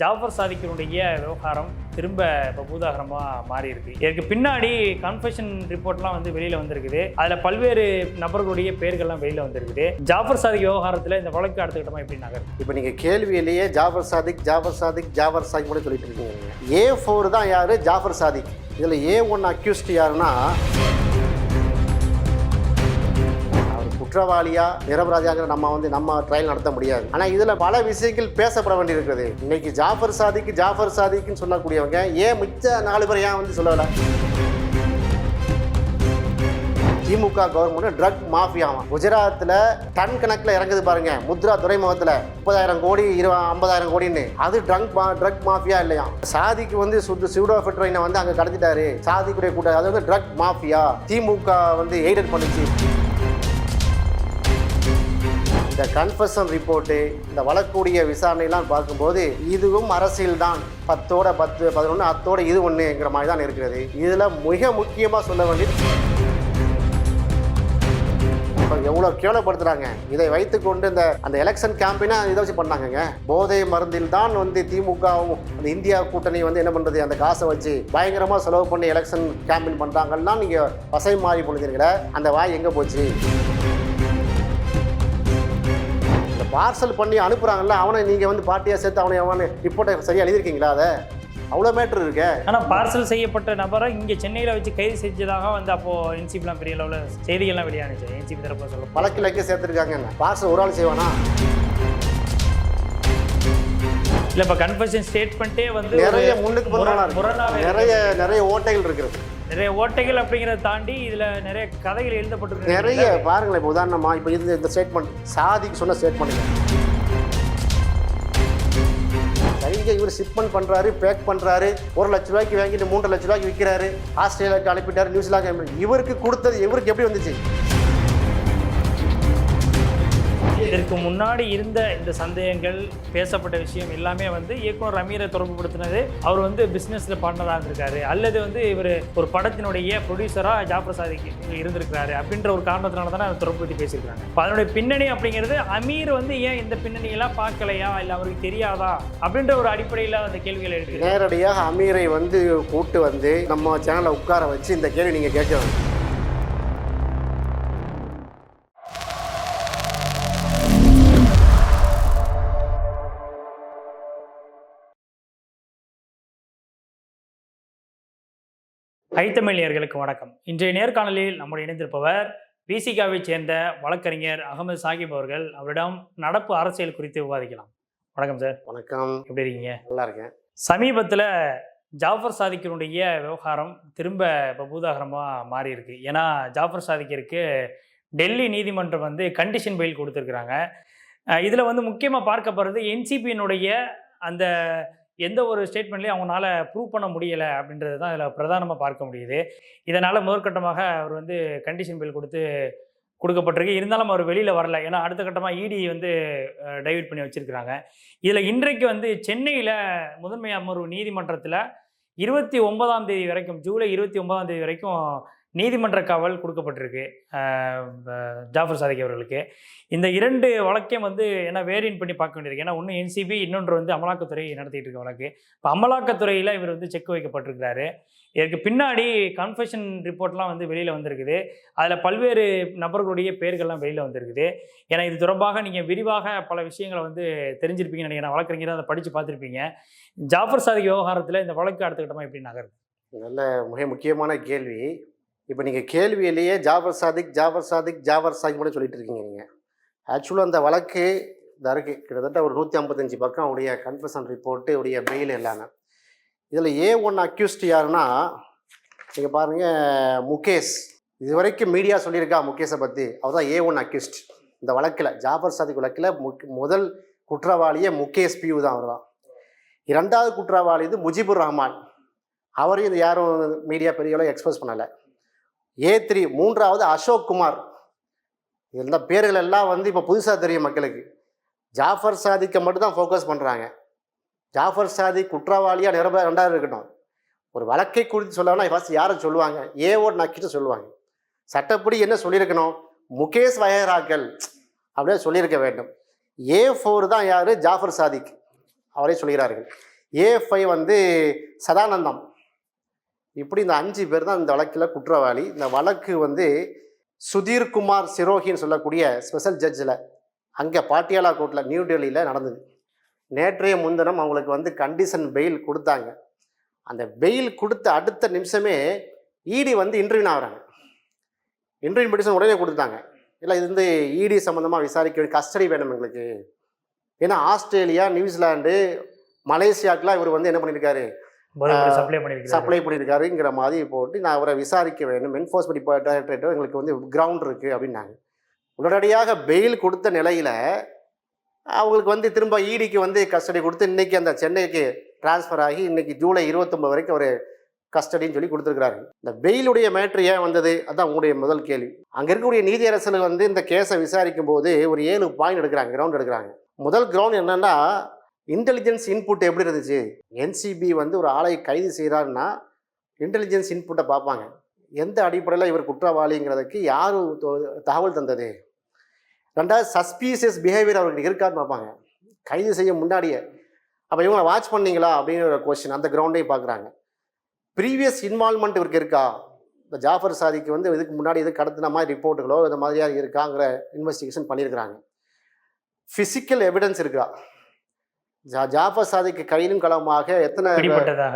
ஜாஃபர் சாதிக்கினுடைய விவகாரம் திரும்ப இப்போ பூதாகரமாக மாறி இருக்கு இதற்கு பின்னாடி கன்ஃபெஷன் ரிப்போர்ட்லாம் வந்து வெளியில் வந்திருக்குது. அதில் பல்வேறு நபர்களுடைய பேர்கள்லாம் வெளியில் வந்திருக்குது. ஜாஃபர் சாதிக் விவகாரத்தில் இந்த வழக்கு அடுத்த எப்படி நகர் இப்போ நீங்கள் கேள்வியிலேயே ஜாஃபர் சாதிக் ஜாஃபர் சாதிக் ஜாஃபர் சாதிக் மட்டும் சொல்லிட்டு இருக்கீங்க. ஏ ஃபோர் தான் யார்? ஜாஃபர் சாதிக். இதில் ஏ ஒன் அக்யூஸ்ட் யாருன்னா குற்றவாளியா நிரபராதியாக நம்ம வந்து நம்ம ட்ரையல் நடத்த முடியாது. ஆனால் இதில் பல விஷயங்கள் பேசப்பட வேண்டியிருக்கிறது. இன்னைக்கு ஜாஃபர் சாதிக்கு ஜாஃபர் சாதிக்குன்னு சொல்லக்கூடியவங்க ஏன் மிச்ச நாலு பேர் ஏன் வந்து சொல்லலை? திமுக கவர்மெண்ட் ட்ரக் மாஃபியாவான் குஜராத்தில் டன் கணக்கில் இறங்குது பாருங்க. முத்ரா துறைமுகத்தில் முப்பதாயிரம் கோடி இரு ஐம்பதாயிரம் கோடின்னு. அது ட்ரங்க் ட்ரக் மாஃபியா இல்லையா? சாதிக்கு வந்து சுட்டு சூடோஃபெட்ரைனை வந்து அங்கே கடத்திட்டாரு. சாதிக்குடைய கூட்டம் அது வந்து ட்ரக் மாஃபியா திமுக வந்து எய்டட் பண்ணுச்சு. இந்த கன்ஃபஷன் ரிப்போர்ட்டு இந்த வழக்கூடிய விசாரணைலாம் பார்க்கும்போது இதுவும் அரசியல் தான் பத்தோட பத்து பதினொன்று அத்தோட இது ஒன்றுங்கிற மாதிரி தான் இருக்கிறது. இதில் மிக முக்கியமாக சொல்ல வேண்டியது இப்போ எவ்வளோ கேவலப்படுத்துறாங்க. இதை வைத்துக்கொண்டு இந்த அந்த எலெக்ஷன் கேம்பெயினா இதை வச்சு பண்ணாங்கங்க. போதை மருந்தில் தான் வந்து திமுகவும் அந்த இந்தியா கூட்டணி வந்து என்ன பண்ணுறது அந்த காசை வச்சு பயங்கரமாக செலவு பண்ணி எலெக்ஷன் கேம்பெயின் பண்ணுறாங்கன்னா நீங்கள் வசை மாறி பொழுதுங்களே அந்த வாய் எங்கே போச்சு? பார்சல் பண்ணி அனுப்புகிறாங்கல்ல அவனை நீங்கள் வந்து பார்ட்டியாக சேர்த்து அவனை அவனை ரிப்போர்ட்டை சரியாக எழுதியிருக்கீங்களா அதை? அவ்வளோ மேட்ரு இருக்கே. ஆனால் பார்சல் செய்யப்பட்ட நபரை இங்கே சென்னையில் வச்சு கைது செஞ்சதாக வந்து அப்போது என்சிபிலாம் பெரிய லெவலில் செய்திகள்லாம் வெளியானுச்சு. என்சிபி தரப்பு சொல்ல வழக்கிலக்கே சேர்த்துருக்காங்க பார்சல் ஒரு ஆள் செய்வானா? இல்லை இப்போ கன்ஃபெஷன் ஸ்டேட்மெண்ட்டே வந்து நிறைய முன்னுக்கு முரண்- முரணா முரணாவே இருக்கு. நிறைய நிறைய ஓட்டைகள் இருக்கிறது நிறைய ஓட்டைகள் அப்படிங்கிறத தாண்டி இதில் நிறைய கதைகள் எழுதப்பட்டிருக்கு. நிறைய பாருங்களேன் இப்போ உதாரணமா இப்போ இது இந்த ஸ்டேட்மெண்ட் சாதிக்கு சொன்ன ஸ்டேட்மெண்ட் சரிங்க இவர் ஷிப்மெண்ட் பண்ணுறாரு பேக் பண்ணுறாரு ஒரு லட்ச ரூபாய்க்கு வாங்கிட்டு மூன்று லட்ச ரூபாய்க்கு விற்கிறாரு ஆஸ்திரேலியாவுக்கு அனுப்பிட்டாரு நியூசிலாந்து இவருக்கு கொடுத்தது இவருக்கு எப்படி வந்துச்சு? இதற்கு முன்னாடி இருந்த இந்த சந்தேகங்கள் பேசப்பட்ட விஷயம் எல்லாமே வந்து இயக்குனர் அமீரை தொடர்புபடுத்தினது. அவர் வந்து பிஸ்னஸில் பார்ட்னராக இருந்திருக்காரு. அல்லது வந்து இவர் ஒரு படத்தினுடைய ப்ரொடியூசராக ஜாஃபர் சாதிக் இருந்திருக்காரு அப்படின்ற ஒரு காரணத்தினால தானே அதை தொடர்புபடுத்தி பேசியிருக்காங்க. இப்போ அதனுடைய பின்னணி அப்படிங்கிறது அமீர் வந்து ஏன் இந்த பின்னணியெல்லாம் பார்க்கலையா? இல்லை அவருக்கு தெரியாதா? அப்படின்ற ஒரு அடிப்படையில் அந்த கேள்விகள் எழுது நேரடியாக அமீரை வந்து கூட்டு வந்து நம்ம சேனலை உட்கார வச்சு இந்த கேள்வி நீங்கள் கேட்க ஐத்தமிழியர்களுக்கு வணக்கம். இன்றைய நேர்காணலில் நம்முடைய இணைந்திருப்பவர் விசிகாவை சேர்ந்த வழக்கறிஞர் அகமது சாகிப் அவர்கள். அவரிடம் நடப்பு அரசியல் குறித்து விவாதிக்கலாம். வணக்கம் சார். வணக்கம். எப்படி இருக்கீங்க? நல்லா இருக்கேன் சமீபத்தில் ஜாஃபர் சாதிக்கினுடைய விவகாரம் திரும்ப இப்போ பூதாகரமாக மாறி இருக்கு ஏன்னா ஜாஃபர் சாதிக்கிற்கு டெல்லி நீதிமன்றம் வந்து கண்டிஷன் பெயில் கொடுத்துருக்குறாங்க. இதில் வந்து முக்கியமாக பார்க்கப்படுறது என்சிபியினுடைய அந்த எந்த ஒரு ஸ்டேட்மெண்ட்லையும் அவங்களால ப்ரூவ் பண்ண முடியலை அப்படின்றது தான் இதில் பிரதானமாக பார்க்க முடியுது. இதனால் முதற்கட்டமாக அவர் வந்து கண்டிஷன் பில் கொடுத்து கொடுக்கப்பட்டிருக்கு. இருந்தாலும் அவர் வெளியில் வரல. ஏன்னா அடுத்த கட்டமாக இடி வந்து டைவர்ட் பண்ணி வச்சிருக்கிறாங்க. இதில் இன்றைக்கு வந்து சென்னையில் முதன்மை அமர்வு நீதிமன்றத்தில் இருபத்தி ஒன்பதாம் தேதி வரைக்கும் ஜூலை இருபத்தி ஒன்பதாம் தேதி வரைக்கும் நீதிமன்ற காவல் கொடுக்கப்பட்டிருக்கு ஜாஃபர் சாதிக் அவர்களுக்கு. இந்த இரண்டு வழக்கையும் வந்து என்ன வேரியன் பண்ணி பார்க்க வேண்டியிருக்கு. ஏன்னா ஒன்று என்சிபி இன்னொன்று வந்து அமலாக்கத்துறை நடத்திட்டு இருக்க வழக்கு. இப்போ அமலாக்கத்துறையில் இவர் வந்து செக் வைக்கப்பட்டிருக்கிறாரு. இதற்கு பின்னாடி கன்ஃபெஷன் ரிப்போர்ட்லாம் வந்து வெளியில் வந்திருக்குது. அதில் பல்வேறு நபர்களுடைய பேர்கள்லாம் வெளியில் வந்திருக்குது. ஏன்னா இது தொடர்பாக நீங்கள் விரிவாக பல விஷயங்களை வந்து தெரிஞ்சிருப்பீங்கன்னு நினைக்கிறேன் வழக்கறிஞர் அதை படித்து பார்த்துருப்பீங்க. ஜாஃபர் சாதிக் விவகாரத்தில் இந்த வழக்கு அடுத்த கட்டமாக எப்படி நகருது? நல்ல மிக முக்கியமான கேள்வி. இப்போ நீங்கள் கேள்வியிலேயே ஜாபர் சாதிக் ஜாபர் சாதிக் ஜாபர் சாதிக் மட்டும் சொல்லிட்டு இருக்கீங்க நீங்கள் ஆக்சுவலாக அந்த வழக்கு தருக்கு கிட்டத்தட்ட ஒரு நூற்றி ஐம்பத்தஞ்சு பக்கம் உடைய கன்ஃபஷன் ரிப்போர்ட்டு உடைய பெயில் எல்லாமே. இதில் ஏ ஒன் அக்யூஸ்ட் யாருன்னா நீங்கள் பாருங்கள் முகேஷ். இது வரைக்கும் மீடியா சொல்லியிருக்கா முகேஷை பற்றி அவர் தான் ஏ ஒன் அக்யூஸ்ட் இந்த வழக்கில் ஜாபர் சாதிக் வழக்கில் முக் முதல் குற்றவாளியே முகேஷ் பியூ தான் அவர் தான் இரண்டாவது குற்றவாளி இது முஜிபுர் ரஹ்மான். அவரையும் இது யாரும் மீடியா பெரிய அளவு எக்ஸ்போஸ் பண்ணலை. ஏ த்ரீ மூன்றாவது அசோக் குமார். இந்த பேர்கள் எல்லாம் வந்து இப்போ புதுசாக தெரியும் மக்களுக்கு. ஜாஃபர் சாதிக்கை மட்டும்தான் ஃபோக்கஸ் பண்ணுறாங்க ஜாஃபர் சாதி குற்றவாளியாக நிரப ரெண்டாவது இருக்கட்டும். ஒரு வழக்கை குறித்து சொல்லணும்னா ஃபஸ்ட் யாரை சொல்லுவாங்க? ஏ ஓட் நக்கிட்டு சொல்லுவாங்க. சட்டப்படி என்ன சொல்லியிருக்கணும்? முகேஷ் வயராக்கள் அப்படின்னு சொல்லியிருக்க வேண்டும். ஏ ஃபோர் தான் யார்? ஜாஃபர் சாதிக் அவரே சொல்கிறார்கள். ஏ ஃபைவ் வந்து சதானந்தம். இப்படி இந்த அஞ்சு பேர் தான் இந்த வழக்கில் குற்றவாளி. இந்த வழக்கு வந்து சுதீர் குமார் சிரோகின்னு சொல்லக்கூடிய ஸ்பெஷல் ஜட்ஜில் அங்கே பாட்டியாலா கோர்ட்டில் நியூ டெல்லியில் நடந்தது. நேற்றைய முன்தினம் அவங்களுக்கு வந்து கண்டிஷன் பெயில் கொடுத்தாங்க. அந்த பெயில் கொடுத்த அடுத்த நிமிஷமே இடி வந்து இன்டர்வியூ ஆகிறாங்க. இன்டர்வியூ பெட்டிஷன் உடனே கொடுத்தாங்க இல்லை இது வந்து இடி சம்மந்தமாக விசாரிக்க வேண்டிய கஸ்டடி வேணும் எங்களுக்கு. ஏன்னா ஆஸ்திரேலியா நியூசிலாண்டு மலேசியாக்கெலாம் இவர் வந்து என்ன பண்ணியிருக்காரு சப்ளை பண்ணிருக்காரு சப்ளை பண்ணியிருக்காருங்கிற மாதிரி போட்டு நான் அவரை விசாரிக்க வேண்டும் என்ஃபோர்ஸ்மெண்ட் டைரக்டரேட்டோ எங்களுக்கு வந்து கிரவுண்ட் இருக்குது அப்படின்னாங்க. உடனடியாக பெயில் கொடுத்த நிலையில் அவங்களுக்கு வந்து திரும்ப ஈடிக்கு வந்து கஸ்டடி கொடுத்து இன்னைக்கு அந்த சென்னைக்கு ட்ரான்ஸ்ஃபர் ஆகி இன்னைக்கு ஜூலை இருபத்தொம்பது வரைக்கும் அவர் கஸ்டடின்னு சொல்லி கொடுத்துருக்காரு இந்த பெயிலுடைய மேட்ரு ஏன் வந்தது? அதான் உங்களுடைய முதல் கேள்வி. அங்கே இருக்கக்கூடிய நீதியரசர்கள் வந்து இந்த கேஸை விசாரிக்கும் போது ஒரு ஏழு பாயிண்ட் எடுக்கிறாங்க கிரவுண்ட் எடுக்கிறாங்க. முதல் கிரவுண்ட் என்னன்னா இன்டெலிஜென்ஸ் இன்புட் எப்படி இருந்துச்சு? என்சிபி வந்து ஒரு ஆளை கைது செய்கிறாருன்னா இன்டெலிஜென்ஸ் இன்புட்டை பார்ப்பாங்க. எந்த அடிப்படையில் இவர் குற்றவாளிங்கிறதுக்கு யார் தகவல் தந்தது? ரெண்டாவது சஸ்பீசியஸ் பிஹேவியர் அவருக்கு இருக்கான்னு பார்ப்பாங்க. கைது செய்ய முன்னாடியே. அப்போ இவங்களை வாட்ச் பண்ணீங்களா? அப்படிங்கிற ஒரு கொஸ்டின் அந்த கிரவுண்டையும் பார்க்குறாங்க. ப்ரீவியஸ் இன்வால்மெண்ட் இவருக்கு இருக்கா? இந்த ஜாஃபர் சாதிக்கு வந்து இதுக்கு முன்னாடி இது கடத்தின மாதிரி ரிப்போர்ட்டுகளோ இந்த மாதிரியாக இருக்காங்கிற இன்வெஸ்டிகேஷன் பண்ணியிருக்கிறாங்க. ஃபிசிக்கல் எவிடன்ஸ் இருக்கா? ஜாஃபர் சாதிக்கு கையிலும் களமாக எத்தனை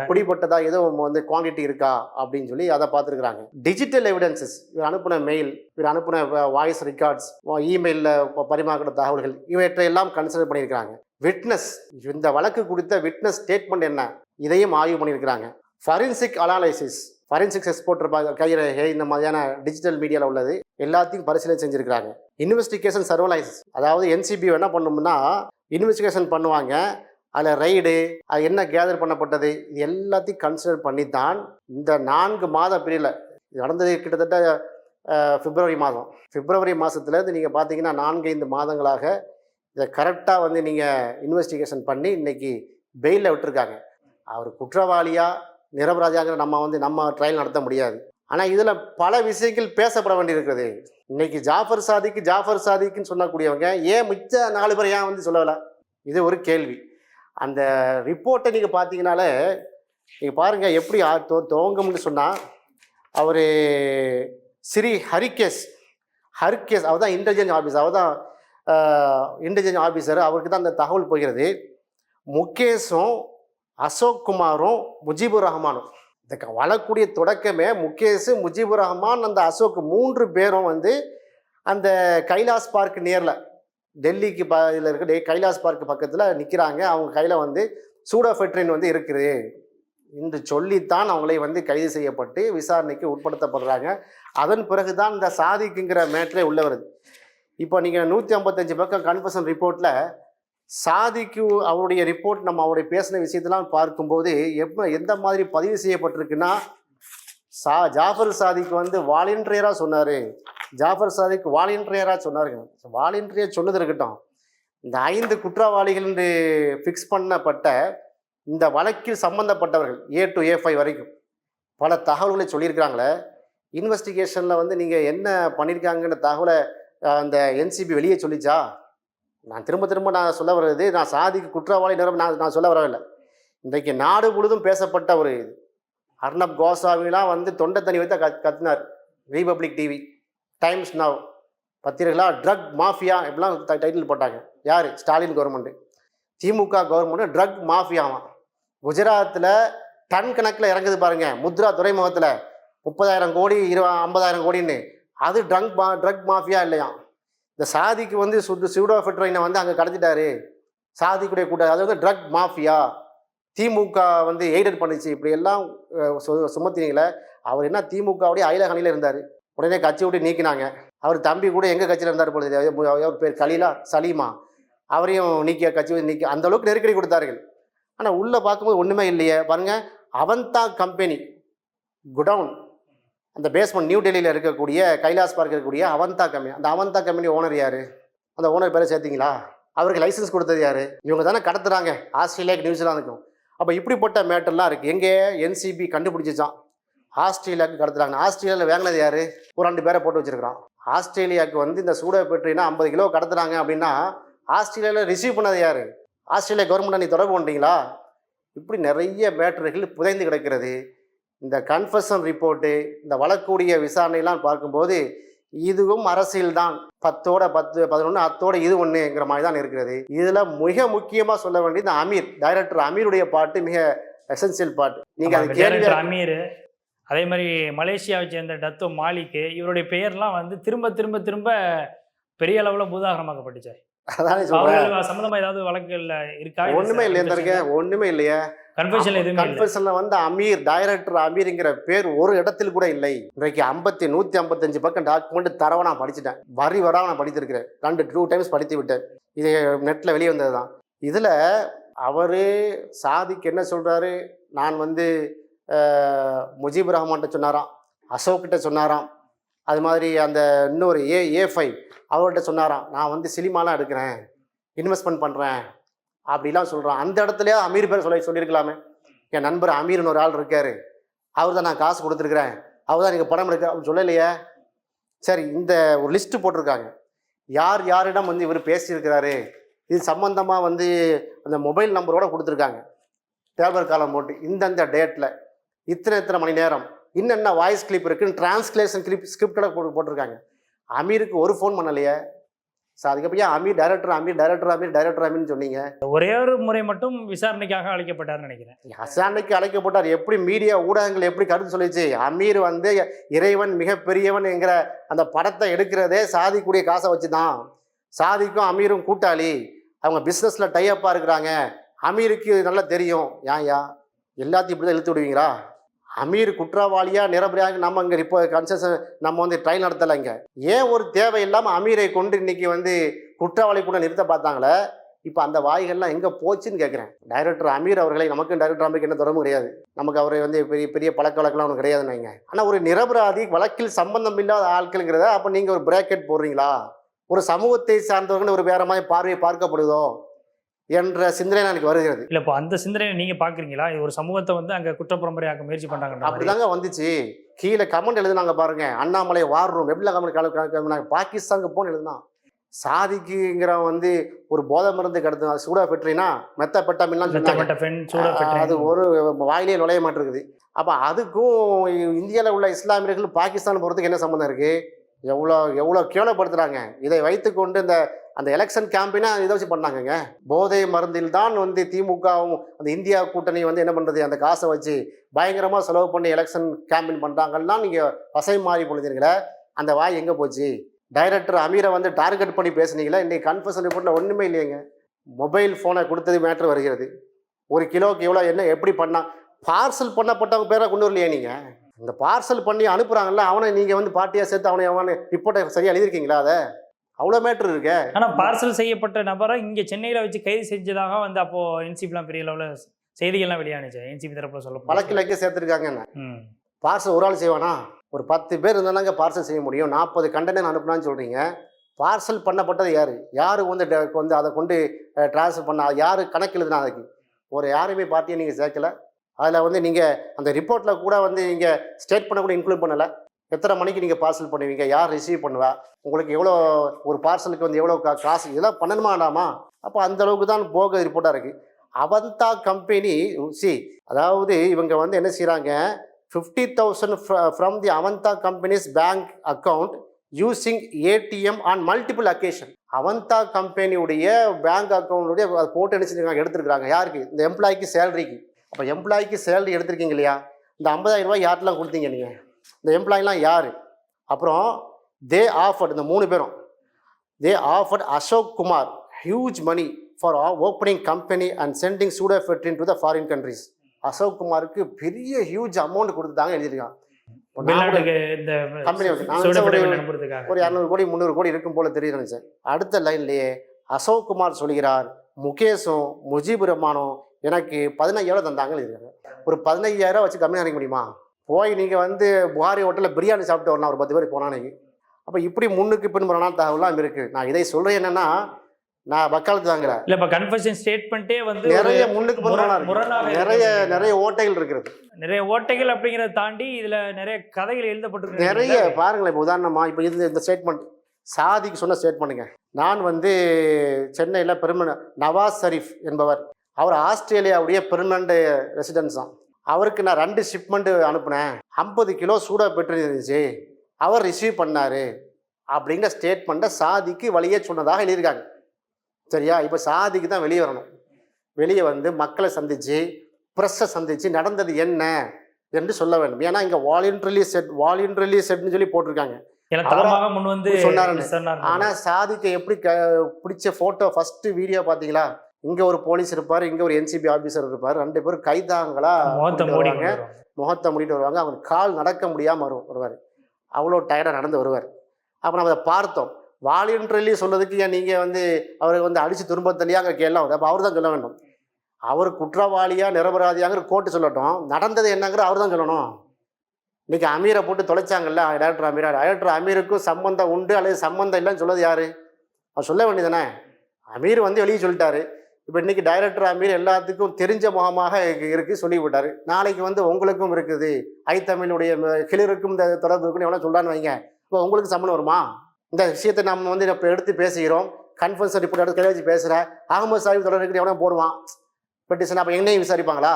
பிடிப்பட்டதா ஏதோ வந்து குவான்டிட்டி இருக்கா அப்படின்னு சொல்லி அதை பார்த்துருக்குறாங்க. டிஜிட்டல் எவிடன்சஸ் இவர் அனுப்பின மெயில் இவர் அனுப்பின வாய்ஸ் ரெக்கார்ட்ஸ் இமெயிலில் பரிமாறின தகவல்கள் இவற்றையெல்லாம் கன்சிடர் பண்ணியிருக்காங்க விட்னஸ் இந்த வழக்கு குறித்த விட்னஸ் ஸ்டேட்மெண்ட் என்ன? இதையும் ஆய்வு பண்ணியிருக்கிறாங்க. ஃபரென்சிக் அனாலிசிஸ் ஃபரென்சிக் எக்ஸ்போர்ட்டர் கைரேகை இந்த மாதிரியான டிஜிட்டல் மீடியாவில் உள்ளது. எல்லாத்தையும் பரிசீலனை செஞ்சுருக்கிறாங்க. இன்வெஸ்டிகேஷன் சர்வலைஸ் அதாவது என்சிபி என்ன பண்ணும்னா இன்வெஸ்டிகேஷன் பண்ணுவாங்க. அதில் ரைடு அது என்ன கேதர் பண்ணப்பட்டது இது எல்லாத்தையும் கன்சிடர் பண்ணி தான் இந்த நான்கு மாத பிரிவில் நடந்தது கிட்டத்தட்ட பிப்ரவரி மாதம். பிப்ரவரி மாதத்துலேருந்து நீங்கள் பார்த்தீங்கன்னா நான்கு ஐந்து மாதங்களாக இதை கரெக்டாக வந்து நீங்கள் இன்வெஸ்டிகேஷன் பண்ணி இன்னைக்கு பெயிலில் விட்டுருக்காங்க. அவர் குற்றவாளியாக நிரபராஜாங்கிற நம்ம வந்து நம்ம ட்ரையல் நடத்த முடியாது. ஆனால் இதில் பல விஷயங்கள் பேசப்பட வேண்டியிருக்கிறது. இன்னைக்கு ஜாஃபர் சாதிக்கு ஜாஃபர் சாதிக்குன்னு சொல்லக்கூடியவங்க ஏன் மிச்ச நாலு பேர் ஏன் வந்து சொல்லலை இது ஒரு கேள்வி. அந்த ரிப்போர்ட்டை நீங்கள் பார்த்தீங்கனாலே நீங்கள் பாருங்கள் எப்படி ஆ- துவங்கும்னு சொன்னால் அவர் ஸ்ரீ ஹரிகேஷ் ஹரிகேஷ் அவர் தான் இன்டெலிஜென்ஸ் ஆஃபீஸர் அவர் தான் இன்டெலிஜென்ஸ் ஆஃபீஸர் அவருக்கு தான் அந்த தகவல் போகிறது. முகேஷும் அசோக் குமாரும் முஜிபுர் ரஹ்மானும். இந்த க- தொடக்கமே முகேஷ் முஜிபுர் ரஹ்மான் அந்த அசோக் மூன்று பேரும் வந்து அந்த கைலாஸ் பார்க் நேரில் டெல்லிக்கு ப இதில் இருக்க டே- கைலாஸ் பார்க் பக்கத்தில் நிற்கிறாங்க அவங்க கையில் வந்து சூடோஃபெட்ரின் வந்து இருக்குது என்று சொல்லித்தான் அவங்களை வந்து கைது செய்யப்பட்டு விசாரணைக்கு உட்படுத்தப்படுறாங்க. அதன் பிறகு தான் இந்த சாதிக்குங்கிற மேட்டரே உள்ள வருது. இப்போ நீங்கள் நூற்றி ஐம்பத்தஞ்சு பக்கம் கன்ஃபர்ஷன் ரிப்போர்ட்டில் சாதிக்கு அவருடைய ரிப்போர்ட் நம்ம அவருடைய பேசின விஷயத்தெல்லாம் பார்க்கும்போது எப்போ எந்த மாதிரி பதிவு செய்யப்பட்டிருக்குன்னா சா ஜாஃபர் சாதிக்கு வந்து வாலண்டியராக சொன்னார். ஜாஃபர் சாதிக் வாலண்டியராக சொன்னாருங்க வாலண்டியர் சொன்னது இருக்கட்டும். இந்த ஐந்து குற்றவாளிகள் என்று ஃபிக்ஸ் பண்ணப்பட்ட இந்த வழக்கில் சம்பந்தப்பட்டவர்கள் ஏ டு ஏ ஃபைவ் வரைக்கும். பல தகவல்களை சொல்லியிருக்கிறாங்களே. இன்வெஸ்டிகேஷனில் வந்து நீங்கள் என்ன பண்ணியிருக்காங்கன்ற தகவலை அந்த என்சிபி வெளியே சொல்லிச்சா? நான் திரும்ப திரும்ப நான் சொல்ல வர்றது நான் சாதிக்கு குற்றவாளி நிறம் நான் நான் சொல்ல வரவில்லை. இன்றைக்கு நாடு முழுதும் பேசப்பட்ட ஒரு இது. அர்ணப் கோசாவிலாம் வந்து தொண்டை தண்ணி வைத்த கத் கத்தினார். ரீபப்ளிக் டிவி டைம்ஸ் நவ் பத்திரிகளா ட்ரக் மாஃபியா இப்படிலாம் டைட்டில் போட்டாங்க. யார்? Stalin government DMK government drug மாஃபியாவாம் குஜராத்தில் டன் கணக்கில் இறங்குது பாருங்கள் முத்ரா துறைமுகத்தில் முப்பதாயிரம் கோடி இரு ஐம்பதாயிரம் கோடின்னு. அது ட்ரங்க் மா ட்ரக் மாஃபியா இல்லையாம். இந்த சாதிக்கு வந்து சுடு சூடோஃபெட்ரைனை வந்து அங்கே கடத்திட்டாரு. சாதிக்குடைய கூட்டம் அது வந்து ட்ரக் மாஃபியா திமுக வந்து எய்டட் பண்ணுச்சு. இப்படி எல்லாம் சு- சுமத்தினீங்களே அவர் என்ன திமுகவுடைய அயிலகணியில் இருந்தார். உடனே கட்சி விட்டு நீக்கினாங்க. அவர் தம்பி கூட எங்கள் கட்சியில் இருந்தார் பொழுது அவர் பேர் கலீலா சலீமா. அவரையும் நீக்கிய கட்சி நீக்கி அந்த அளவுக்கு நெருக்கடி கொடுத்தார்கள். ஆனால் உள்ளே பார்க்கும்போது ஒன்றுமே இல்லையே. பாருங்கள் அவந்தா கம்பெனி குடவுன். அந்த பேஸ்மெண்ட் நியூ டெல்லியில் இருக்கக்கூடிய கைலாஸ் பார்க் இருக்கக்கூடிய அவந்தா கம்பெனி அந்த அவந்தா கம்பெனி ஓனர் யார்? அந்த ஓனர் பேரை சேர்த்திங்களா? அவருக்கு லைசன்ஸ் கொடுத்தது யார்? இவங்க தானே கடத்துறாங்க. ஆஸ்திரேலியாவுக்கு நியூசிலாந்துக்கும். அப்போ இப்படிப்பட்ட மேட்டர்லாம் இருக்குது எங்கே? என்சிபி கண்டுபிடிச்சிச்சான். ஆஸ்திரேலியாவுக்கு கடத்துறாங்க. ஆஸ்திரேலியாவில் வேங்கினது யார்? ஒரு ரெண்டு பேரை போட்டு வச்சுருக்கிறான். ஆஸ்திரேலியாவுக்கு வந்து இந்த சூடோ பெட்ரினா ஐம்பது கிலோ கடத்துறாங்க அப்படின்னா ஆஸ்திரேலியாவில் ரிசீவ் பண்ணது யார்? ஆஸ்திரேலியா கவர்மெண்ட் நீ தொடர்பு கொண்டீங்களா? இப்படி நிறைய மேட்டர்கள் புதைந்து கிடக்கிறது. இந்த கன்ஃபஷன் ரிப்போர்ட்டு இந்த வழக்குடைய விசாரணையெல்லாம் பார்க்கும்போது இதுவும் அரசியல் தான் பத்தோட பத்து பதினொன்று அத்தோட இது ஒன்றுங்கிற மாதிரி தான் இருக்கிறது. இதில் மிக முக்கியமாக சொல்ல வேண்டியது அமீர் டைரக்டர் அமீருடைய பாட்டு மிக எசென்சியல் பாட்டு நீங்கள் அது கேள்வி அமீர் அதே மாதிரி மலேசியாவை சேர்ந்த டத்தோ மாலிக்கு இவருடைய பெயர்லாம் வந்து திரும்ப திரும்ப திரும்ப பெரிய அளவில் பூதாகரமாக்கப்பட்டுச்சு அதானே அவர்கள் சம்பந்தமா ஏதாவது வழக்குகள்ல இருக்கா ஒன்றுமே இல்லையே கன்ஃபெஷன் எதுவுமே இல்லை. கன்ஃபெஷன்ல வந்து அமீர் டைரக்டர் அமீர்ங்கிற பேர் ஒரு இடத்தில் கூட இல்லை. இன்றைக்கு ஐம்பத்தி நூத்தி ஐம்பத்தஞ்சு பக்கம் டாக்குமெண்ட் தரவ நான் படிச்சுட்டேன். வரி வராம நான் படித்திருக்கிறேன். ரெண்டு டூ டைம்ஸ் படித்து விட்டேன். இது நெட்ல வெளியே வந்தது தான் இதுல அவரு சாதிக்கு என்ன சொல்றாரு? நான் வந்து அஹ், முஜீபுர் ரஹ்மான்கிட்ட சொன்னாராம் அசோக்கிட்ட சொன்னாராம். அது மாதிரி அந்த இன்னொரு ஏ ஏ ஃபைவ் அவர்கிட்ட சொன்னாராம் நான் வந்து சினிமாலாம் எடுக்கிறேன் இன்வெஸ்ட்மெண்ட் பண்ணுறேன் அப்படிலாம் சொல்கிறான் அந்த இடத்துலயே அமீர் பேர் சொல்லி சொல்லியிருக்கலாமே. என் நண்பர் அமீர்னு ஒரு ஆள் இருக்காரு. அவர் தான் நான் காசு கொடுத்துருக்குறேன். அவர் தான் நீங்கள் படம் எடுக்க அப்படின்னு சொல்லலையே. சரி இந்த ஒரு லிஸ்ட்டு போட்டிருக்காங்க. யார் யாரிடம் வந்து இவர் பேசியிருக்கிறாரு? இது சம்பந்தமாக வந்து அந்த மொபைல் நம்பரோட கொடுத்துருக்காங்க. டேபர் காலம் போட்டு இந்தந்த டேட்டில் இத்தனை இத்தனை மணி நேரம். இன்னென்ன வாய்ஸ் கிளிப் இருக்குன்னு டிரான்ஸ்லேஷன் கிளிப் ஸ்கிரிப்டோட போட்டு போட்டிருக்காங்க. அமீருக்கு ஒரு ஃபோன் பண்ணலையே? சார் அதுக்கப்புறம் ஏன் Ameer director Ameer director Ameer director அமீர்னு சொன்னீங்க? ஒரே ஒரு முறை மட்டும் விசாரணைக்காக அழைக்கப்பட்டார்னு நினைக்கிறேன். ஹசானுக்கு அழைக்கப்பட்டார். எப்படி மீடியா ஊடகங்கள் எப்படி கருத்து சொல்லிச்சு? அமீர் வந்து இறைவன் மிகப்பெரியவன் என்கிற அந்த படத்தை எடுக்கிறதே சாதிக்கூடிய காசை வச்சு தான் சாதிக்கும் அமீரும் கூட்டாளி. அவங்க பிஸ்னஸில் டைஅப்பாக இருக்கிறாங்க. அமீருக்கு நல்லா தெரியும். ஏன் யா எல்லாத்தையும் இப்படி தான் இழுத்து விடுவீங்களா? அமீர் குற்றவாளியாக நிரபராக நம்ம இங்கே இப்போ கன்செஷன் நம்ம வந்து ட்ரையல் நடத்தலை இங்கே. ஏன் ஒரு தேவை இல்லாமல் அமீரை கொண்டு இன்னைக்கு வந்து குற்றவாளி கூட நிறுத்த பார்த்தாங்களே? இப்போ அந்த வாய்கள்லாம் எங்கே போச்சுன்னு கேட்குறேன் டைரக்டர் அமீர் அவர்களை நமக்கும் டைரக்டர் அமீருக்கு என்ன தொடர்பு கிடையாது. நமக்கு அவரை வந்து பெரிய பெரிய பழக்க வழக்கெல்லாம் ஒன்றும் கிடையாதுன்னு வைங்க. ஆனால் ஒரு நிரபராதி வழக்கில் சம்பந்தம் இல்லாத ஆட்களுங்கிறத அப்போ நீங்கள் ஒரு பிரேக்கெட் போடுறீங்களா? ஒரு சமூகத்தை சார்ந்தவர்கள் ஒரு வேற மாதிரி பார்வையை பார்க்கப்படுதோ? என்ற சிந்தனை எனக்கு வருகிறது. இல்ல இப்போ அந்த சிந்தனையை நீங்க பாக்குறீங்களா? இது ஒரு சமூகத்தை வந்து அங்க குற்றப்பரம்பரையாக்க முயற்சி பண்றாங்க அப்படிதாங்க வந்துச்சு. கீழே கமெண்ட் எழுதுனாங்க பாருங்க. அண்ணாமலை வார் ரூம் வெப்ல கமெண்ட் பாகிஸ்தானுக்கு போன்னு எழுதுனான். சாதிக்குங்கிற வந்து ஒரு போதை மருந்து கடத்து சூடா பெற்றினா மெத்த பெட்டாமின்லாம் அது ஒரு வாயிலே நுழைய மாட்டிருக்குது அப்போ அதுக்கும் இந்தியாவில் உள்ள இஸ்லாமியர்கள் பாகிஸ்தான் போகிறதுக்கு என்ன சம்மந்தம் இருக்குது எவ்வளோ எவ்வளோ கேவலப்படுத்துகிறாங்க இதை வைத்துக்கொண்டு இந்த அந்த எலெக்ஷன் கேம்பெயினை இதை வச்சு பண்ணாங்கங்க. போதை மருந்தில் தான் வந்து திமுகவும் அந்த இந்தியா கூட்டணி வந்து என்ன பண்ணுறது அந்த காசை வச்சு பயங்கரமாக செலவு பண்ணி எலெக்ஷன் கேம்பெயின் பண்ணுறாங்கன்னா நீங்கள் வசை மாறி பொழுதுங்களே அந்த வாய் எங்கே போச்சு? டைரக்டர் அமீரை வந்து டார்கெட் பண்ணி பேசுனீங்களா இன்றைக்கி கன்ஃபர்ஷன் ரிப்போர்ட்டில் ஒன்றுமே இல்லையங்க. மொபைல் ஃபோனை கொடுத்தது மேட்ரு வருகிறது. ஒரு கிலோக்கு எவ்வளோ என்ன எப்படி பண்ணால் பார்சல் பண்ணப்பட்டவங்க பேரை கொண்டு வரலையே நீங்கள் இந்த பார்சல் பண்ணி அனுப்புகிறாங்கல்ல அவனை நீங்கள் வந்து பார்ட்டியாக சேர்த்து அவனை அவனை ரிப்போர்ட்டை சரியாக எழுதியிருக்கீங்களா அதை? அவ்வளோ மேட்ரு இருக்கே. ஆனா பார்சல் செய்யப்பட்ட நபரை இங்க சென்னையில வச்சு கைது செஞ்சதாக வந்து அப்போ என்சிபிலாம் பெரிய அளவுல செய்திகள்லாம் வெளியானுச்சு. என்சிபி தரப்புல சொல்ல வழக்கிலக்கே சேர்த்துருக்காங்கன்னு ம். பார்சல் ஒரு ஆள் செய்வானா? ஒரு பத்து பேர் இருந்தாங்க பார்சல் செய்ய முடியும். நாற்பது கண்டெய்னர் அனுப்புனான்னு சொல்கிறீங்க பார்சல் பண்ணப்பட்டது யார்? யார் வந்து வந்து அதை கொண்டு ட்ரான்ஸ்ஃபர் பண்ண யார் கணக்கு எழுதுனா அதுக்கு? ஒரு யாரையுமே பார்ட்டியை நீங்கள் சேர்க்கல. அதில் வந்து நீங்கள் அந்த ரிப்போர்ட்டில் கூட வந்து நீங்கள் ஸ்டேட் பண்ண கூட இன்க்ளூட் பண்ணலை. எத்தனை மணிக்கு நீங்கள் பார்சல் பண்ணுவீங்க? யார் ரிசீவ் பண்ணுவா? உங்களுக்கு எவ்வளோ ஒரு பார்சலுக்கு வந்து எவ்வளோ கா காசு இதெல்லாம் பண்ணணுமா வேண்டாமா? அப்போ அந்தளவுக்கு தான் போக ரிப்போர்ட்டாக இருக்குது அவந்தா கம்பெனி சி அதாவது இவங்க வந்து என்ன செய்கிறாங்க fifty thousand from the Avantha companies bank account using ATM on multiple occasion Avantha கம்பெனியுடைய பேங்க் அக்கௌண்ட்டுடைய போட்டு என்ன செஞ்சுருக்காங்க? எடுத்துருக்காங்க யாருக்கு? இந்த எம்ப்ளாய்க்கு சேலரிக்கு அப்போ எம்ப்ளாய்க்கு சேலரி எடுத்திருக்கீங்க இல்லையா? இந்த 50000 ரூபாய் யார்ட்டெலாம் கொடுத்தீங்க நீங்கள் இந்த எம்ப்ளாய்லாம் யார்? அப்புறம் தே ஆஃபர்ட் இந்த மூணு பேரும் they offered Ashok Kumar huge money for opening company and sending pseudoephedrine to the foreign countries Ashok குமாருக்கு பெரிய ஹியூஜ் அமௌண்ட் கொடுத்துட்டாங்க எழுதியிருக்கான் சூடப்பட்ட ஒரு- இரநூறு கோடி முந்நூறு கோடி இருக்கும் போல நினைச்சேன் அடுத்த லைன்லயே அசோக் குமார் சொல்கிறார் முகேஷும் முஜீபுர் ரஹ்மானும் எனக்கு பதினையாயிரம் தந்தாங்கன்னு எழுதியிருக்காங்க. ஒரு பதினையாயிரம் வச்சு கம்மியாக நினைக்க முடியுமா? போய் நீங்கள் வந்து புகாரி ஹோட்டலில் பிரியாணி சாப்பிட்டு வரலாம் ஒரு பத்து பேர் போனானே அப்போ இப்படி முன்னுக்கு பின்புறான தகவலாம் இருக்குது நான் இதை சொல்கிறேன் என்னன்னா நான் வக்காலத்து வாங்குறேன் இல்ல இப்ப கன்ஃபெஷன் ஸ்டேட்மெண்ட்டே வந்து நிறைய முன்னுக்கு முரண்- முரணாக. நிறைய நிறைய ஓட்டைகள் இருக்கிறது. நிறைய ஓட்டைகள் அப்படிங்கறத தாண்டி இதுல நிறைய கதைகள் எழுதப்பட்டிருக்கு நிறைய பாருங்களேன் இப்போ உதாரணமா இப்போ இது இந்த ஸ்டேட்மெண்ட் சாதிக்கு சொன்ன ஸ்டேட்மெண்ட்டுங்க நான் வந்து சென்னையில் பெருமன நவாஸ் ஷரீஃப் என்பவர். அவர் ஆஸ்திரேலியாவுடைய பெர்மனண்ட் ரெசிடென்ஸ் தான். அவருக்கு நான் ரெண்டு ஷிப்மெண்ட் அனுப்புனேன். ஐம்பது கிலோ சூடா பெற்று இருந்துச்சு அவர் ரிசீவ் பண்ணாரு. அப்படிங்கிற ஸ்டேட்மெண்ட்டை சாதிக்கு வழியே சொன்னதாக எழுதியிருக்காங்க. சரியா? இப்போ சாதிக்கு தான் வெளியே வரணும். வெளியே வந்து மக்களை சந்திச்சு ப்ரெஸ்ஸை சந்திச்சு நடந்தது என்ன என்று சொல்ல வேண்டும். ஏன்னா இங்கே வாலண்டரிலி செட் வாலண்டரிலி செட்னு சொல்லி போட்டிருக்காங்க. முன் வந்து சொன்னாருன்னு. சொன்னாரு. ஆனால் சாதிக்கு எப்படி பிடிச்ச ஃபோட்டோ ஃபஸ்ட்டு வீடியோ பார்த்தீங்களா? இங்கே ஒரு போலீஸ் இருப்பார் இங்கே ஒரு என்சிபி ஆஃபீஸர் இருப்பார் ரெண்டு பேரும் கைதாங்களா வருவாங்க. முகத்தை மூடிட்டு வருவாங்க. அவங்க கால் நடக்க முடியாமல் வரும் வருவார். அவ்வளோ டயர்டாக நடந்து வருவார். அப்போ நம்ம அதை பார்த்தோம். வாலியன்ட்ரலி சொல்றதுக்கு ஏன் நீங்கள் வந்து அவரை வந்து அடித்து துன்பத்தலியாங்கிற கேள்லாம் வருது. அப்போ அவர் தான் சொல்ல வேண்டும். அவர் குற்றவாளியா நிரபராதியாங்கிற கோர்ட்டு சொல்லட்டும். நடந்தது என்னங்கிற அவர் தான் சொல்லணும். இன்னைக்கு அமீரை போட்டு தொலைச்சாங்கல்ல டைரக்டர் அமீரா. டைரக்டர் அமீருக்கும் சம்பந்தம் உண்டு அல்லது சம்பந்தம் இல்லைன்னு சொல்றது யாரு? அவர் சொல்ல வேண்டியதானே அமீர் வந்து வெளியே சொல்லிட்டாரு. இப்போ இன்னைக்கு டைரக்டர் அமீர் எல்லாத்துக்கும் தெரிஞ்ச முகமாக இருக்கு- சொல்லிவிட்டார். நாளைக்கு வந்து உங்களுக்கும் இருக்குது. ஐ தமிழுடைய கிளருக்கும் கிளிருக்கும் இந்த தொடர்பு இருக்குன்னு எவ்வளோ சொல்கிறான்னு வைங்க. இப்போ உங்களுக்கு சம்மந்தம் வருமா? இந்த விஷயத்தை நம்ம வந்து இப்போ எடுத்து பேசுகிறோம். கன்ஃபரன்ஸ் ரிப்போர்ட் எடுத்து கையில் வச்சு பேசுகிறேன் அகமது சாஹிப் தொடர் இருக்குன்னு எவனோ போடுவான். பெட்டிஷன் அப்போ என்னையும் விசாரிப்பாங்களா?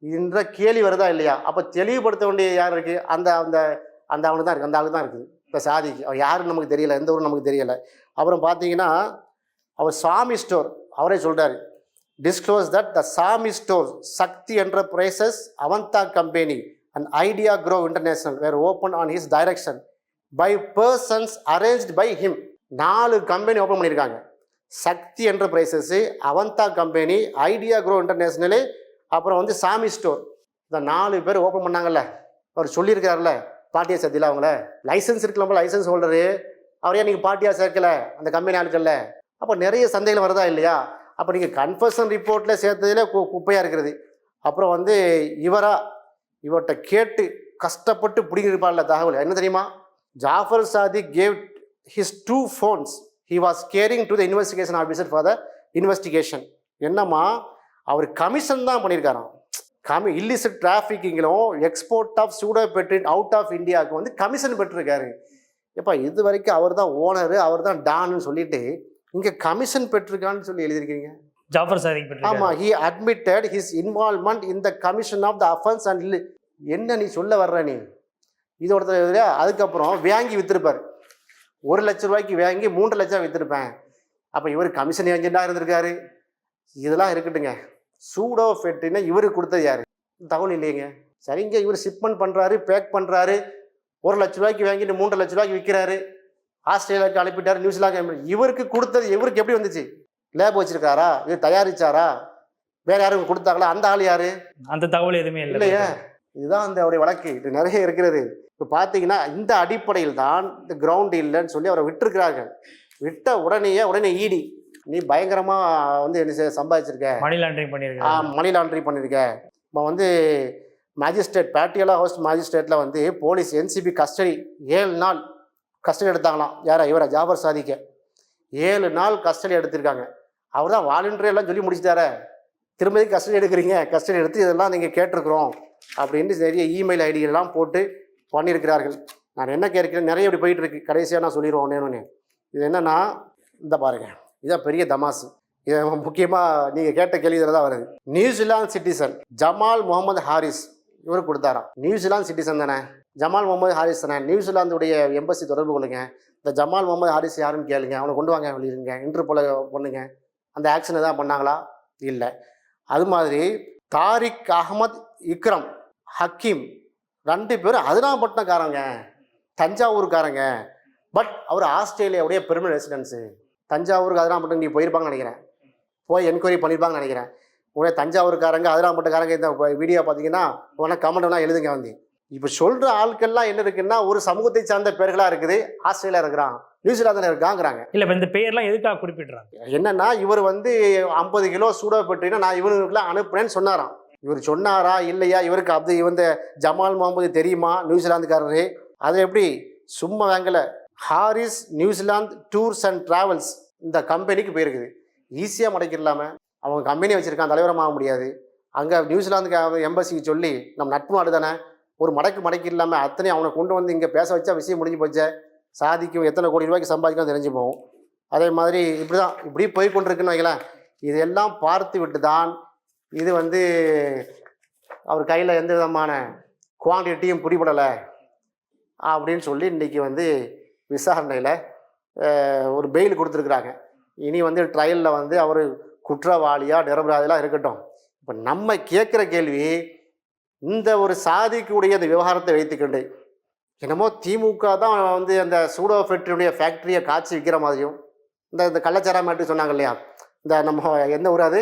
இந்த கேள்வி வருதா இல்லையா? அப்போ தெளிவுபடுத்த வேண்டிய யார் இருக்குது அந்த அந்த அந்த அவனுக்கு தான் இருக்குது அந்த ஆளுக்கு தான் இருக்குது இப்போ சாதிக்கு அவன் யாருன்னு நமக்கு தெரியல. எந்த ஊரும் நமக்கு தெரியலை. அப்புறம் பார்த்தீங்கன்னா அவர் சாமி ஸ்டோர் அவரே சொல்கிறாரு disclose that the Sami store Sakthi enterprises Avantha company and idea grow international were open on his direction by persons arranged by him நாலு கம்பெனி ஓப்பன் பண்ணியிருக்காங்க Sakthi enterprises Avantha company idea grow international அப்புறம் வந்து சாமி store இந்த நாலு பேர் open பண்ணாங்கல்ல. அவர் சொல்லியிருக்காருல்ல பாட்டியா சேர்த்தில அவங்கள. Licence இருக்கலாம்ல லைசன்ஸ் ஹோல்டரு அவர் ஏன் நீங்கள் பாட்டியா சேர்க்கல அந்த கம்பெனி ஆளுக்கல்ல. அப்போ நிறைய சந்தைகள் வருதா இல்லையா? அப்போ நீங்கள் கன்ஃபர்ஷன் ரிப்போர்ட்டில் சேர்த்ததுல கு குப்பையாக இருக்கிறது. அப்புறம் வந்து இவரா இவர்கிட்ட கேட்டு கஷ்டப்பட்டு பிடிங்கிருப்பார்ல தகவல். என்ன தெரியுமா? Jaffer Sadiq gave his two phones he was carrying to the investigation officer for the investigation என்னம்மா? அவர் கமிஷன் தான் பண்ணியிருக்காராம் கமி illicit டிராஃபிக்கிங்கிலும் export of pseudoephedrine out of இந்தியாவுக்கு வந்து கமிஷன் பெற்றிருக்காரு. எப்பா இது வரைக்கும் அவர் தான் ஓனரு அவர் தான் டான்னு சொல்லிட்டு இங்கே கமிஷன் பெற்றிருக்கான்னு சொல்லி எழுதியிருக்கீங்க. ஜாஃபர் சாதிக் ஆமா he admitted his involvement in the commission of the offence and என்ன நீ சொல்ல வர்ற நீ? இது ஒருத்தர் எழுதுறியா? அதுக்கப்புறம் வாங்கி வித்திருப்பார். ஒரு லட்ச ரூபாய்க்கு வாங்கி மூன்று லட்சம் வித்திருப்பேன். அப்போ இவர் கமிஷன் ஏஜெண்டாக இருந்திருக்காரு. இதெல்லாம் இருக்கட்டுங்க. சூடோ ஃபெட்டினா இவருக்கு கொடுத்தது யாரு? தகவல் இல்லையேங்க. சரிங்க இவர் ஷிப்மெண்ட் பண்ணுறாரு பேக் பண்ணுறாரு ஒரு லட்ச ரூபாய்க்கு வாங்கிட்டு மூன்று லட்ச ரூபாய்க்கு விற்கிறாரு ஆஸ்திரேலியாவுக்கு அனுப்பிட்டாரு நியூசிலாந்து இவருக்கு கொடுத்தது இவருக்கு எப்படி வந்துச்சு? லேப் வச்சிருக்காரா? இவர் தயாரிச்சாரா? வேற யாரும் கொடுத்தாங்களா? அந்த ஆள் யாரு? அந்த தகவல் எதுவுமே இல்லை. இல்லையே. இதுதான் அந்த அவருடைய வழக்கு. இது நிறைய இருக்கிறது. இப்போ பார்த்தீங்கன்னா இந்த அடிப்படையில் தான் இந்த கிரவுண்ட் இல்லைன்னு சொல்லி அவரை விட்டுருக்கிறார்கள் விட்ட உடனேயே உடனே ஈடி நீ பயங்கரமா வந்து என்ன சம்பாதிச்சிருக்க. மணி லாண்டரிங் பண்ணியிருக்காங்க மணி லாண்ட்ரி பண்ணியிருக்க இப்போ வந்து மேஜிஸ்ட்ரேட் பேட்டியலா ஹவுஸ் மேஜிஸ்ட்ரேட்டில் வந்து போலீஸ் என்சிபி கஸ்டடி ஏழு நாள் கஸ்டடி எடுத்தாங்களாம். யாரா? இவரா ஜாபர் சாதிக்க. ஏழு நாள் கஸ்டடி எடுத்திருக்காங்க. அவர் தான் வாலண்டரி எல்லாம் சொல்லி முடிச்சிட்டாரே. திரும்பி கஸ்டடி எடுக்கிறீங்க? கஸ்டடி எடுத்து இதெல்லாம் நீங்கள் கேட்டிருக்கிறோம். அப்படின்னு நிறைய இமெயில் ஐடியெல்லாம் போட்டு பண்ணியிருக்கிறார்கள். நான் என்ன கேட்கிறேன்? நிறைய இப்படி போயிட்டு இருக்கு கடைசியாக நான் சொல்லிடுவோம் ஒன்னே இது என்னன்னா இந்த பாருங்க. இதான் பெரிய தமாசு. இது முக்கியமாக நீங்கள் கேட்ட கேள்வி இதில் தான் வருது. New Zealand citizen Jamal Mohammed Haris இவர் கொடுத்தாராம். நியூசிலாந்து சிட்டிசன் தானே? ஜமால் முகமது ஹாரிஸ் தானே? நியூசிலாந்துடைய எம்பசி தொடர்பு கொள்ளுங்க. இந்த ஜமால் முகமது ஹாரிஸ் யாருன்னு கேளுங்க. அவனை கொண்டு வாங்க வெளியிருங்க இன்டர் போல பண்ணுங்க. அந்த ஆக்ஷன் எதாவது பண்ணாங்களா? இல்லை. அது மாதிரி தாரிக் அகமத் இக்ரம் ஹக்கீம் ரெண்டு பேரும் அதினாப்பட்டினக்காரங்க தஞ்சாவூர்காரங்க. பட் அவர் ஆஸ்திரேலியாவுடைய பெர்மனன்ட் ரெசிடென்ஸு தஞ்சாவூருக்கு அதினாப்பட்டினம் நீ போயிருப்பாங்கன்னு நினைக்கிறேன். போய் என்கொயரி பண்ணியிருப்பாங்கன்னு நினைக்கிறேன். உடனே தஞ்சாவூர்காரங்க அதினாப்பட்டக்காரங்க இந்த வீடியோ பார்த்தீங்கன்னா உடனே கமெண்ட் எல்லாம் எழுதுங்க வந்து. இப்போ சொல்கிற ஆட்கள்லாம் என்ன இருக்குன்னா ஒரு சமூகத்தை சார்ந்த பேர்களாக இருக்குது ஆஸ்திரேலியா இருக்கிறான் நியூசிலாந்தில் இருக்காங்கிறாங்க. இல்ல இப்ப இந்த பெயர்லாம் எதுக்காக குறிப்பிடுறாங்க? என்னன்னா இவர் வந்து ஐம்பது கிலோ சூடப்பட்டுனா நான் இவனுக்குலாம் அனுப்புனேன்னு சொன்னாராம். இவர் சொன்னாரா இல்லையா? இவருக்கு அது இவந்த ஜமால் முகமது தெரியுமா நியூசிலாந்துக்காரரு? அது எப்படி? சும்மா வாங்கல. Haris New Zealand tours and travels இந்த கம்பெனிக்கு போயிருக்குது. ஈஸியாக முடைக்கிடலாம. அவங்க கம்பெனி வச்சுருக்கான் தலைவரமாக முடியாது. அங்கே நியூசிலாந்துக்கு எம்பசிக்கு சொல்லி நம்ம நட்பு நாடு தானே? ஒரு மடக்கு மடக்கு இல்லாமல் அத்தனை அவனை கொண்டு வந்து இங்கே பேச வச்சா விஷயம் முடிஞ்சு போச்சே? சாதிக்கும் எத்தனை கோடி ரூபாய்க்கு சம்பாதிக்கும் தெரிஞ்சு போகும். அதே மாதிரி இப்படி தான் இப்படி போய் கொண்டிருக்குன்னு வைங்களேன். இதெல்லாம் பார்த்து விட்டு தான் இது வந்து அவர் கையில் எந்த விதமான குவான்டிட்டியும் பிடிபடலை அப்படின்னு சொல்லி இன்றைக்கி வந்து விசாரணையில் ஒரு பெயில் கொடுத்துருக்குறாங்க. இனி வந்து ட்ரையலில் வந்து அவர் குற்றவாளியாக நிரபராதிலாம் இருக்கட்டும். இப்போ நம்ம கேட்குற கேள்வி இந்த ஒரு சாதிக்குடைய அந்த விவகாரத்தை வைத்துக்கொண்டு என்னமோ திமுக தான் வந்து அந்த சூடோ ஃபேக்ட்ரியுடைய ஃபேக்ட்ரியை காய்ச்சி விற்கிற மாதிரியும் இந்த இந்த கள்ளச்சாரம் மாட்டி சொன்னாங்க இல்லையா? இந்த நம்ம எந்த ஊர் அது?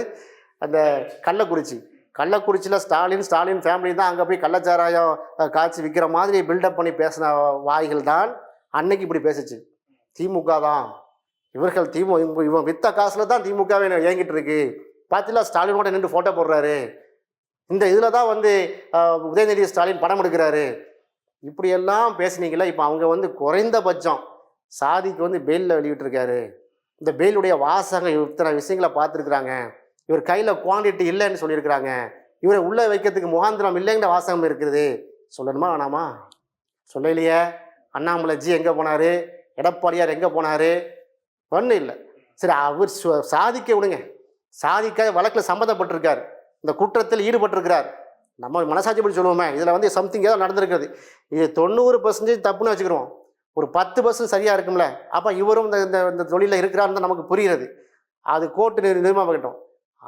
அந்த கள்ளக்குறிச்சி. கள்ளக்குறிச்சியில் ஸ்டாலின் ஸ்டாலின் ஃபேமிலி தான் அங்கே போய் கள்ளச்சாராயம் காய்ச்சி விற்கிற மாதிரி பில்டப் பண்ணி பேசின வாய்கள் தான் அன்னைக்கு இப்படி பேசுச்சு. திமுக தான். இவர்கள் திமுக இவன் வித்த காசில் தான் திமுகவே இயங்கிட்டு இருக்கு. பார்த்தீங்களா கூட நின்று ஃபோட்டோ போடுறாரு. இந்த இதில் தான் வந்து உதயநிதி ஸ்டாலின் படம் எடுக்கிறாரு. இப்படியெல்லாம் பேசுனீங்களா இப்போ அவங்க வந்து குறைந்தபட்சம் சாதிக்கு வந்து பெயிலில் வெளியிட்டிருக்காரு. இந்த பெயிலுடைய வாசகம் இத்தனை விஷயங்களை பார்த்துருக்குறாங்க. இவர் கையில் குவான்டிட்டி இல்லைன்னு சொல்லியிருக்கிறாங்க. இவரை உள்ளே வைக்கிறதுக்கு முகாந்திரம் இல்லைங்கிற வாசகம் இருக்குது. சொல்லணுமா வேணாமா? சொல்லலையே. அண்ணாமலை ஜி எங்கே போனார்? எடப்பாடியார் எங்கே போனார்? ஒன்றும் இல்லை. சரி அவர் சு- சாதிக்க விடுங்க. சாதிக்க வழக்கில் சம்மந்தப்பட்டிருக்கார். இந்த குற்றத்தில் ஈடுபட்டிருக்கிறார். நம்ம மனசாட்சிப்படி சொல்லுவோமே இதில் வந்து சம்திங் ஏதோ நடந்திருக்குது இது தொண்ணூறு பர்சன்டேஜ் தப்புன்னு வச்சுக்கிறோம் ஒரு பத்து பர்சன்ட் சரியாக இருக்கும்ல அப்போ இவரும் இந்த இந்த இந்த தொழிலில் இருக்கிறாருன்னு தான் நமக்கு புரிகிறது. அது கோர்ட்டு நிர் நிர்மாகட்டும்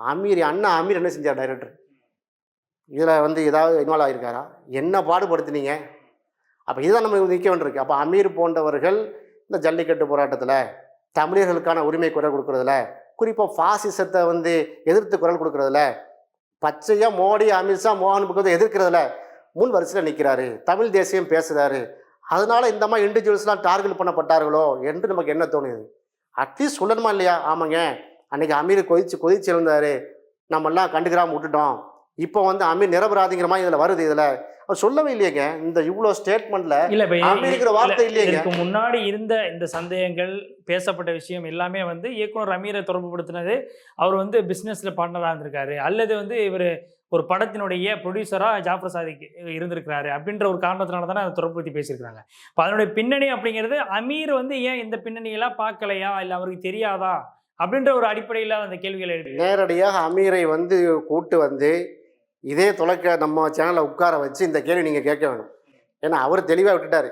அமீர் அண்ணா அமீர் என்ன செஞ்சார் டைரக்டர் இதில் வந்து ஏதாவது இன்வால்வ் ஆகியிருக்காரா என்ன பாடுபடுத்துனீங்க? அப்போ இதுதான் நம்ம நிற்க வேண்டியிருக்கு. அப்போ அமீர் போன்றவர்கள் இந்த ஜல்லிக்கட்டு போராட்டத்தில் தமிழர்களுக்கான உரிமை குரல் கொடுக்குறதுல குறிப்பாக ஃபாசிசத்தை வந்து எதிர்த்து குரல் கொடுக்குறதுல பச்சையாக மோடி அமித்ஷா மோகன் பகவத் எதிர்க்கிறதுல முன் வரிசையில் நிற்கிறாரு தமிழ் தேசியம் பேசுகிறாரு அதனால இந்த மாதிரி இண்டிவிஜுவல்ஸ்லாம் டார்கெட் பண்ணப்பட்டார்களோ என்று நமக்கு என்ன தோணுது? அட்லீஸ்ட் சொல்லணுமா இல்லையா? ஆமாங்க. அன்றைக்கி அமீர் கொதிச்சு கொதிச்சு இருந்தார் நம்மெல்லாம் கண்டுக்கிறாமல் விட்டுட்டோம். இப்போ வந்து அமீர் நிரபராதிங்கிற மாதிரி இதில் வருது இதில். சொல்லவே இல்லையேங்க. இந்த இவ்வளோ ஸ்டேட்மெண்ட்ல இல்ல இப்ப அமீருங்கிற வார்த்தை இல்ல, இல்லையேங்க. இதுக்கு முன்னாடி இருந்த இந்த சந்தேகங்கள் பேசப்பட்ட விஷயம் எல்லாமே வந்து இயக்குனர் அமீரை தொடர்புபடுத்தினது அவர் வந்து பிசினஸ்ல பார்ட்னரா இருந்திருக்காரு. அல்லது வந்து இவர் ஒரு படத்தினுடைய ப்ரொடியூசரா ஜாஃபர் சாதிக் இருந்திருக்கிறாரு அப்படின்ற ஒரு காரணத்தினால தானே அதை தொடர்புபடுத்தி பேசியிருக்காங்க இப்போ அதனுடைய பின்னணி அப்படிங்கிறது அமீர் வந்து ஏன் இந்த பின்னணியெல்லாம் பார்க்கலையா? இல்லை அவருக்கு தெரியாதா? அப்படின்ற ஒரு அடிப்படையில் அந்த கேள்விகளை நேரடியாக அமீரை வந்து கூட்டு வந்து இதே தொலைக்க நம்ம சேனலில் உட்கார வச்சு இந்த கேள்வி நீங்கள் கேட்க வேணும். ஏன்னா அவர் தெளிவாக விட்டுட்டாரு.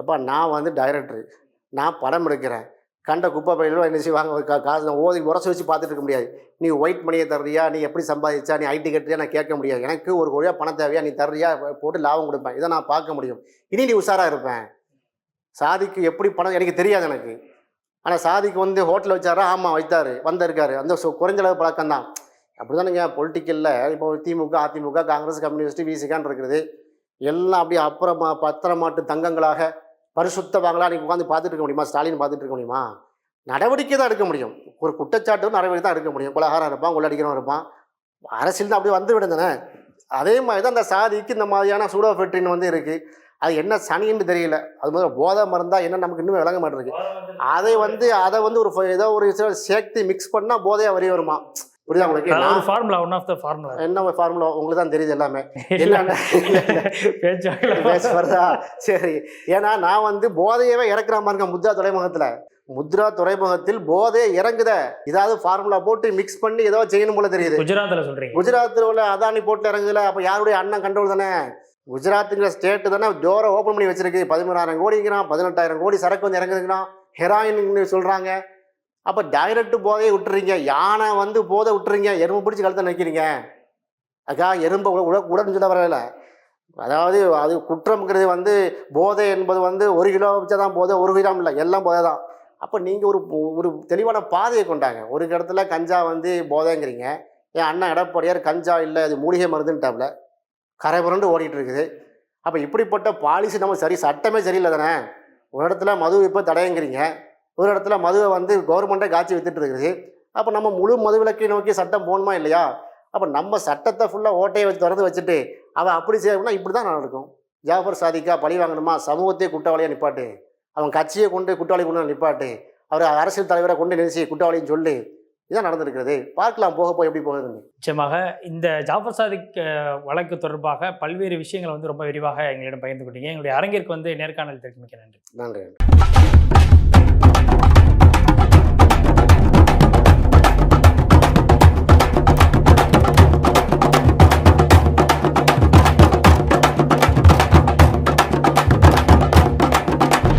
எப்பா நான் வந்து டைரக்டர் நான் படம் எடுக்கிறேன். கண்ட குப்பை பையிலும் என்ன செய்வாங்க? கா- காசு ஓதி உரசு வச்சு பார்த்துட்டு இருக்க முடியாது. நீ ஒயிட் மணியை தர்றியா? நீ எப்படி சம்பாதிச்சா? நீ ஐடி கட்டுறியா? நான் கேட்க முடியாது. எனக்கு ஒரு கோடியாக பணம் தேவையா? நீ தர்றியா? போட்டு லாபம் கொடுப்பேன். இதை நான் பார்க்க முடியும். இனி நீ உஷாராக இருப்பேன். சாதிக்கு எப்படி பணம் எனக்கு தெரியாது எனக்கு. ஆனால் சாதிக்கு வந்து ஹோட்டலில் வச்சாரா? ஆமாம் வைத்தார். வந்திருக்காரு. அந்த சு- குறைஞ்ச அளவு பழக்கம் தான் அப்படி தானுங்க பொலிட்டிக்கலில் இப்போ திமுக அதிமுக காங்கிரஸ் கம்யூனிஸ்ட் விசிகான் இருக்கிறது எல்லாம் அப்படியே அப்புறமா பத்திரமாட்டு தங்கங்களாக பரிசுத்த வாங்கலாம் நீ உட்காந்து பார்த்துட்டு இருக்க முடியுமா? ஸ்டாலின் பார்த்துட்டு இருக்க முடியுமா? நடவடிக்கை தான் எடுக்க முடியும். ஒரு குற்றச்சாட்டு நடவடிக்கை தான் எடுக்க முடியும். கொலகாரம் இருப்பான் கொள்ளடிக்கிறவன் இருப்பான். அரசியல் தான் அப்படியே வந்து விடுந்தன அதே மாதிரி தான் அந்த சாதிக்கு இந்த மாதிரியான சூடோ ஃபெட்ரின் வந்து இருக்குது அது என்ன சனின்னு தெரியல. அது மாதிரி போதை மருந்தால் என்ன நமக்கு இன்னும் விளங்க மாட்டேருக்கு அதை வந்து அதை வந்து ஒரு ஏதோ ஒரு விஷயம் சேர்த்து மிக்ஸ் பண்ணால் போதையாக வரி வருமா? புரியுதா உங்களுக்கு? நான் formula one of the formula என்ன ஃபார்முலா உங்களுக்கு தான் தெரியுது எல்லாமே. என்னென்ன பேச வருதா சரி. ஏன்னா நான் வந்து போதையவே இறக்குற மாதிரி முத்ரா துறைமுகத்தில். முத்ரா துறைமுகத்தில் போதையை இறங்குத. ஏதாவது ஃபார்முலா போட்டு மிக்ஸ் பண்ணி ஏதோ செய்யணும் போல தெரியுது. குஜராத்தில் சொல்றீங்க. குஜராத்தில் உள்ள அதானி போட்டு இறங்குல அப்போ யாருடைய அண்ணன் கண்ட்ரோல் தானே? குஜராத்துங்கிற ஸ்டேட்டு தானே டோரை ஓப்பன் பண்ணி வச்சிருக்கு. பதிமூணாயிரம் கோடிங்கிறான் பதினெட்டாயிரம் கோடி சரக்கு வந்து இறங்குதுங்கிறான். ஹெராயின் சொல்கிறாங்க அப்போ டைரக்ட் போதையை விட்டுறீங்க. யானை வந்து போதை விட்டுறீங்க. எறும்பு பிடிச்சி கழுத்தை நிற்கிறீங்க அக்கா எறும்பை உட சொல்ல வரல அதாவது அது குற்றம்ங்கிறது வந்து போதை என்பது வந்து ஒரு கிலோ வச்சா தான் போதை ஒரு கிராம் இல்லை. எல்லாம் போதை தான் அப்போ நீங்கள் ஒரு ஒரு தெளிவான பாதையை கொண்டாங்க. ஒரு இடத்துல கஞ்சா வந்து போதைங்கிறீங்க. என் அண்ணன் எடப்பாடியார் கஞ்சா இல்லை அது மூலிகை மருந்துன்ட்டாப்ல. கரை புரண்டு ஓடிட்டு இருக்குது அப்போ இப்படிப்பட்ட பாலிசி நம்ம சரி சட்டமே சரியில்லை தானே? ஒரு இடத்துல மது இப்போ தடையங்கிறீங்க ஒரு இடத்துல மதுவை வந்து கவர்மெண்ட்டே காய்ச்சி வித்துட்டு இருக்குது. அப்போ நம்ம முழு மது விலக்கை நோக்கி சட்டம் போகணுமா இல்லையா? அப்போ நம்ம சட்டத்தை ஃபுல்லாக ஓட்டையை வச்சு திறந்து வச்சுட்டு அவன் அப்படி செய்யணும்னா இப்படி தான் நடக்கும். ஜாஃபர் சாதிக்கா பழி வாங்கணுமா? சமூகத்தையே குற்றவாளியாக நிப்பாட்டு. அவன் கட்சியை கொண்டு குற்றவாளி கொண்டு நிப்பாட்டு. அவர் அரசியல் தலைவரை கொண்டு நிறுத்தி குற்றவாளின்னு சொல்லி. இதான் நடந்திருக்கிறது. பார்க்கலாம் போக போய் எப்படி போகுதுன்னு. நிச்சயமாக இந்த ஜாஃபர் சாதிக் வழக்கு தொடர்பாக பல்வேறு விஷயங்களை வந்து ரொம்ப விரிவாக எங்களிடம் பகிர்ந்து கொண்டீங்க. எங்களுடைய அரங்கிற்கு வந்து நேர்காணல் தெரிவிக்க நன்றி. நன்றி. Thank you.